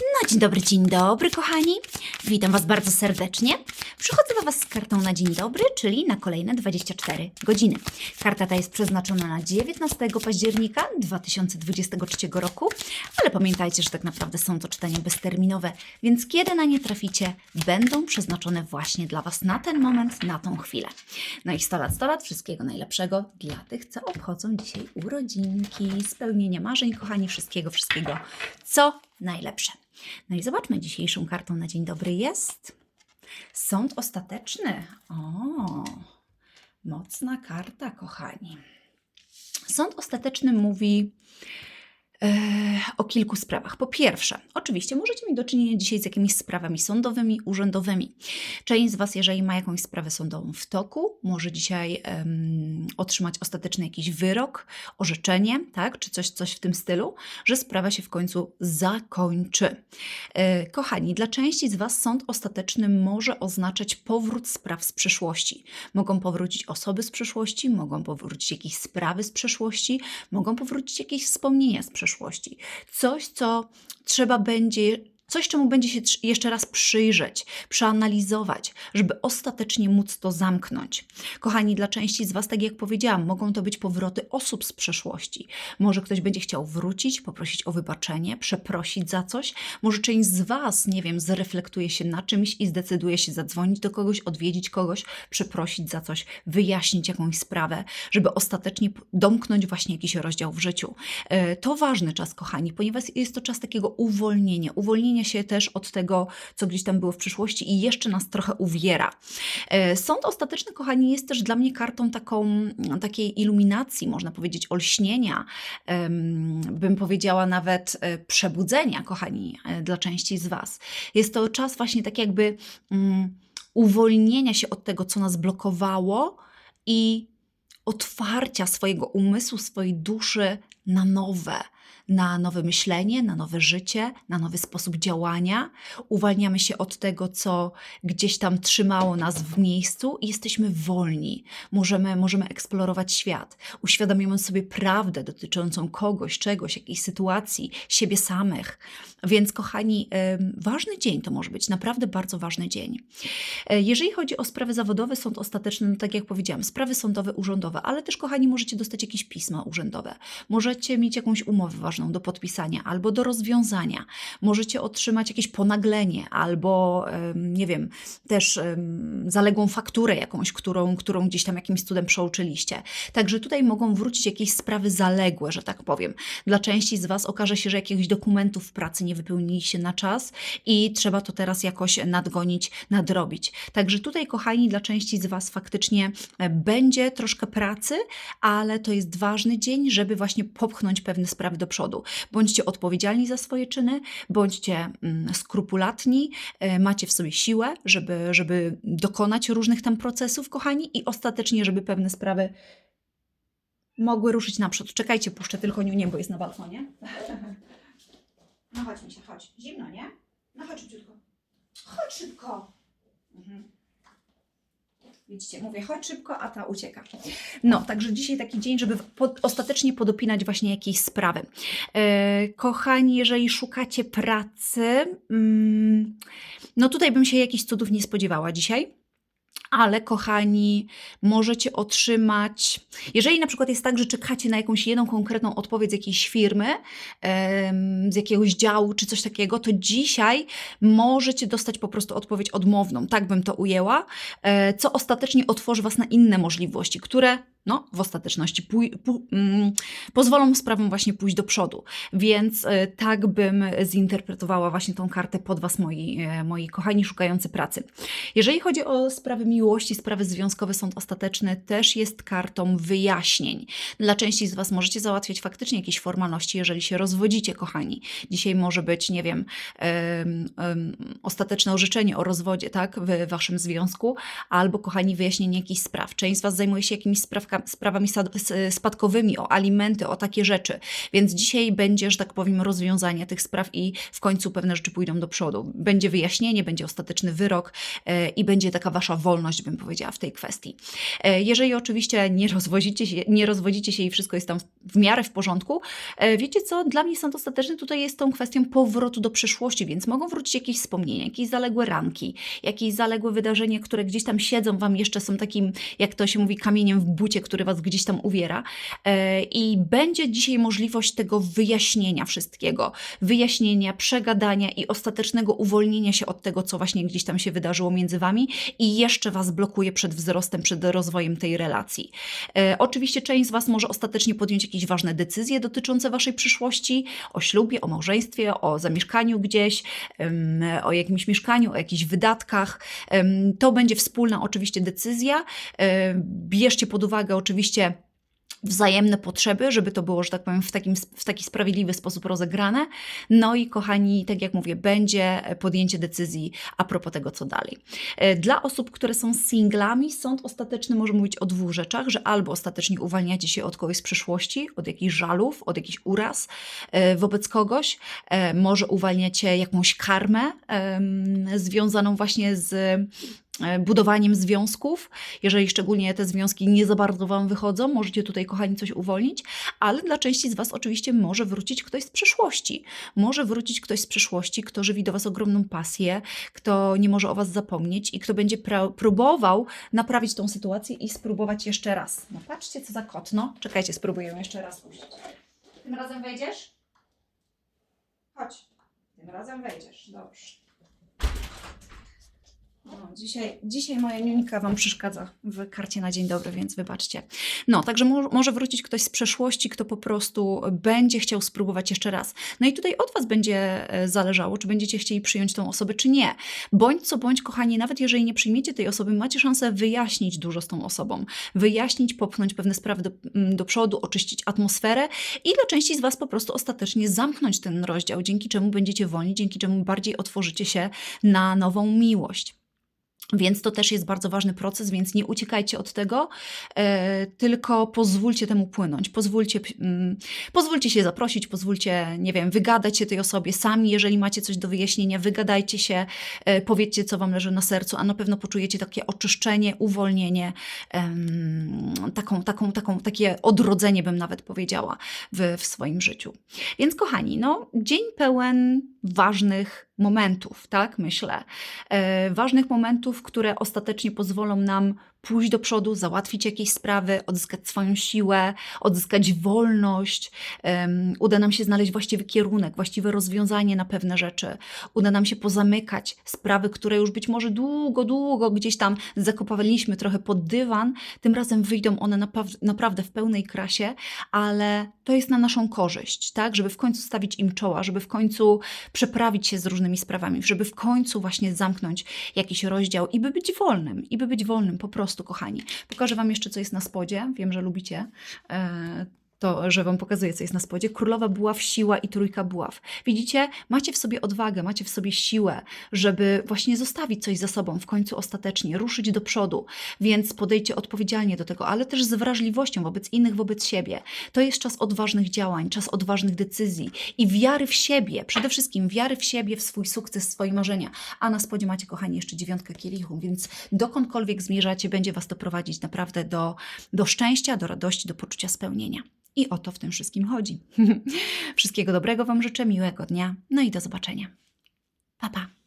No, dzień dobry, dzień dobry, kochani. Witam Was bardzo serdecznie. Przychodzę do Was z kartą na dzień dobry, czyli na kolejne 24 godziny. Karta ta jest przeznaczona na 19 października 2023 roku, ale pamiętajcie, że tak naprawdę są to czytania bezterminowe, więc kiedy na nie traficie, będą przeznaczone właśnie dla Was na ten moment, na tą chwilę. No i 100 lat, 100 lat, wszystkiego najlepszego dla tych, co obchodzą dzisiaj urodzinki, spełnienia marzeń, kochani, wszystkiego, wszystkiego, co najlepsze. No i zobaczmy, dzisiejszą kartą na dzień dobry jest sąd ostateczny. O, mocna karta, kochani. Sąd ostateczny mówi o kilku sprawach. Po pierwsze, oczywiście możecie mieć do czynienia dzisiaj z jakimiś sprawami sądowymi, urzędowymi. Część z Was, jeżeli ma jakąś sprawę sądową w toku, może dzisiaj em, otrzymać ostateczny jakiś wyrok, orzeczenie, tak, czy coś, coś w tym stylu, że sprawa się w końcu zakończy. E, Kochani, dla części z Was sąd ostateczny może oznaczać powrót spraw z przeszłości. Mogą powrócić osoby z przeszłości, mogą powrócić jakieś sprawy z przeszłości, mogą powrócić jakieś wspomnienia z przeszłości. Coś, co trzeba będzie. Coś, czemu będzie się jeszcze raz przyjrzeć, przeanalizować, żeby ostatecznie móc to zamknąć. Kochani, dla części z Was, tak jak powiedziałam, mogą to być powroty osób z przeszłości. Może ktoś będzie chciał wrócić, poprosić o wybaczenie, przeprosić za coś. Może część z Was, nie wiem, zreflektuje się na czymś i zdecyduje się zadzwonić do kogoś, odwiedzić kogoś, przeprosić za coś, wyjaśnić jakąś sprawę, żeby ostatecznie domknąć właśnie jakiś rozdział w życiu. E, To ważny czas, kochani, ponieważ jest to czas takiego uwolnienia, uwolnienia się też od tego, co gdzieś tam było w przyszłości i jeszcze nas trochę uwiera. E, Sąd ostateczny, kochani, jest też dla mnie kartą taką, takiej iluminacji, można powiedzieć, olśnienia, bym powiedziała nawet e, przebudzenia, kochani, e, dla części z Was. Jest to czas właśnie tak jakby mm, uwolnienia się od tego, co nas blokowało i otwarcia swojego umysłu, swojej duszy na nowe, na nowe myślenie, na nowe życie, na nowy sposób działania. Uwalniamy się od tego, co gdzieś tam trzymało nas w miejscu i jesteśmy wolni. Możemy, możemy eksplorować świat. Uświadamiamy sobie prawdę dotyczącą kogoś, czegoś, jakiejś sytuacji, siebie samych. Więc, kochani, ważny dzień to może być, naprawdę bardzo ważny dzień. E, Jeżeli chodzi o sprawy zawodowe, sąd ostateczny, no tak jak powiedziałam, sprawy sądowe, urzędowe, ale też, kochani, możecie dostać jakieś pisma urzędowe. Możecie mieć jakąś umowę ważną do podpisania albo do rozwiązania. Możecie otrzymać jakieś ponaglenie albo, nie wiem, też zaległą fakturę jakąś, którą, którą gdzieś tam jakimś cudem przeoczyliście. Także tutaj mogą wrócić jakieś sprawy zaległe, że tak powiem. Dla części z Was okaże się, że jakichś dokumentów w pracy nie wypełniliście na czas i trzeba to teraz jakoś nadgonić, nadrobić. Także tutaj, kochani, dla części z Was faktycznie e, będzie troszkę pracy, ale to jest ważny dzień, żeby właśnie popchnąć pewne sprawy do przodu. Bądźcie odpowiedzialni za swoje czyny, bądźcie mm, skrupulatni, e, macie w sobie siłę, żeby, żeby dokonać różnych tam procesów, kochani, i ostatecznie, żeby pewne sprawy mogły ruszyć naprzód. Czekajcie, puszczę tylko niunię, bo jest na balkonie. No chodź mi się, chodź. Zimno, nie? No chodź szybciutko. Chodź szybko. Widzicie, mówię, chodź szybko, a ta ucieka. No, także dzisiaj taki dzień, żeby pod, ostatecznie podopinać właśnie jakieś sprawy. E, kochani, jeżeli szukacie pracy, mm, no tutaj bym się jakichś cudów nie spodziewała dzisiaj. Ale kochani, możecie otrzymać, jeżeli na przykład jest tak, że czekacie na jakąś jedną konkretną odpowiedź z jakiejś firmy, z jakiegoś działu czy coś takiego, to dzisiaj możecie dostać po prostu odpowiedź odmowną, tak bym to ujęła, e, co ostatecznie otworzy Was na inne możliwości, które no, w ostateczności pój- mm, pozwolą sprawom właśnie pójść do przodu. Więc e, tak bym zinterpretowała właśnie tą kartę pod Was, moi, e, moi kochani szukający pracy. Jeżeli chodzi o sprawy miłości, sprawy związkowe, sąd ostateczny też jest kartą wyjaśnień. Dla części z Was możecie załatwiać faktycznie jakieś formalności, jeżeli się rozwodzicie, kochani. Dzisiaj może być, nie wiem, em, em, ostateczne orzeczenie o rozwodzie, tak, w Waszym związku, albo, kochani, wyjaśnienie jakichś spraw. Część z Was zajmuje się jakimiś sprawkami sprawami spadkowymi, o alimenty, o takie rzeczy. Więc dzisiaj będzie, że tak powiem, rozwiązanie tych spraw i w końcu pewne rzeczy pójdą do przodu. Będzie wyjaśnienie, będzie ostateczny wyrok e, i będzie taka wasza wolność, bym powiedziała, w tej kwestii. E, jeżeli oczywiście nie rozwodzicie się, nie rozwodzicie się i wszystko jest tam w miarę w porządku, e, wiecie co, dla mnie sąd ostateczny tutaj jest tą kwestią powrotu do przeszłości, więc mogą wrócić jakieś wspomnienia, jakieś zaległe ranki, jakieś zaległe wydarzenia, które gdzieś tam siedzą wam jeszcze, są takim, jak to się mówi, kamieniem w bucie, który was gdzieś tam uwiera. E, I będzie dzisiaj możliwość tego wyjaśnienia wszystkiego, wyjaśnienia, przegadania i ostatecznego uwolnienia się od tego, co właśnie gdzieś tam się wydarzyło między wami i jeszcze was blokuje przed wzrostem, przed rozwojem tej relacji. E, oczywiście część z was może ostatecznie podjąć jakieś ważne decyzje dotyczące waszej przyszłości, o ślubie, o małżeństwie, o zamieszkaniu gdzieś, o jakimś mieszkaniu, o jakichś wydatkach. To będzie wspólna oczywiście decyzja. E, Bierzcie pod uwagę oczywiście wzajemne potrzeby, żeby to było, że tak powiem, w, takim, w taki sprawiedliwy sposób rozegrane. No i kochani, tak jak mówię, będzie podjęcie decyzji a propos tego, co dalej. E, Dla osób, które są singlami, sąd ostateczny może mówić o dwóch rzeczach, że albo ostatecznie uwalniacie się od kogoś z przeszłości, od jakichś żalów, od jakichś uraz e, wobec kogoś, e, może uwalniacie jakąś karmę związaną właśnie z budowaniem związków. Jeżeli szczególnie te związki nie za bardzo Wam wychodzą, możecie tutaj, kochani, coś uwolnić, ale dla części z Was oczywiście może wrócić ktoś z przeszłości. Może wrócić ktoś z przeszłości, kto żywi do Was ogromną pasję, kto nie może o Was zapomnieć i kto będzie próbował naprawić tą sytuację i spróbować jeszcze raz. No patrzcie, co za kot, no. Czekajcie, spróbuję jeszcze raz puścić. Tym razem wejdziesz? Chodź. Tym razem wejdziesz. Dobrze. Dzisiaj, dzisiaj moja niuńka Wam przeszkadza w karcie na dzień dobry, więc wybaczcie. No, także mo może wrócić ktoś z przeszłości, kto po prostu będzie chciał spróbować jeszcze raz. No i tutaj od Was będzie e, zależało, czy będziecie chcieli przyjąć tą osobę, czy nie. Bądź co bądź, kochani, nawet jeżeli nie przyjmiecie tej osoby, macie szansę wyjaśnić dużo z tą osobą. Wyjaśnić, popchnąć pewne sprawy do, mm, do przodu, oczyścić atmosferę i dla części z Was po prostu ostatecznie zamknąć ten rozdział, dzięki czemu będziecie wolni, dzięki czemu bardziej otworzycie się na nową miłość. Więc to też jest bardzo ważny proces, więc nie uciekajcie od tego, e, tylko pozwólcie temu płynąć. Pozwólcie, mm, pozwólcie się zaprosić, pozwólcie, nie wiem, wygadać się tej osobie sami, jeżeli macie coś do wyjaśnienia, wygadajcie się, e, powiedzcie, co wam leży na sercu, a na pewno poczujecie takie oczyszczenie, uwolnienie, taką, taką, taką, takie odrodzenie, bym nawet powiedziała, w, w swoim życiu. Więc kochani, no, dzień pełen ważnych momentów, tak myślę. E, ważnych momentów, które ostatecznie pozwolą nam pójść do przodu, załatwić jakieś sprawy, odzyskać swoją siłę, odzyskać wolność. Em, uda nam się znaleźć właściwy kierunek, właściwe rozwiązanie na pewne rzeczy. Uda nam się pozamykać sprawy, które już być może długo, długo gdzieś tam zakopaliśmy trochę pod dywan. Tym razem wyjdą one naprawdę w pełnej krasie, ale to jest na naszą korzyść, tak? Żeby w końcu stawić im czoła, żeby w końcu przeprawić się z różnymi sprawami, żeby w końcu właśnie zamknąć jakiś rozdział i by być wolnym, i by być wolnym po prostu, kochani. Pokażę Wam jeszcze, co jest na spodzie. Wiem, że lubicie. To, że Wam pokazuję, co jest na spodzie. Królowa buław, siła i trójka buław. Widzicie, macie w sobie odwagę, macie w sobie siłę, żeby właśnie zostawić coś za sobą w końcu ostatecznie, ruszyć do przodu, więc podejdźcie odpowiedzialnie do tego, ale też z wrażliwością wobec innych, wobec siebie. To jest czas odważnych działań, czas odważnych decyzji i wiary w siebie, przede wszystkim wiary w siebie, w swój sukces, w swoje marzenia. A na spodzie macie, kochani, jeszcze dziewiątkę kielichów, więc dokądkolwiek zmierzacie, będzie Was to prowadzić naprawdę do, do szczęścia, do radości, do poczucia spełnienia. I o to w tym wszystkim chodzi. Wszystkiego dobrego Wam życzę, miłego dnia, no i do zobaczenia. Pa, pa.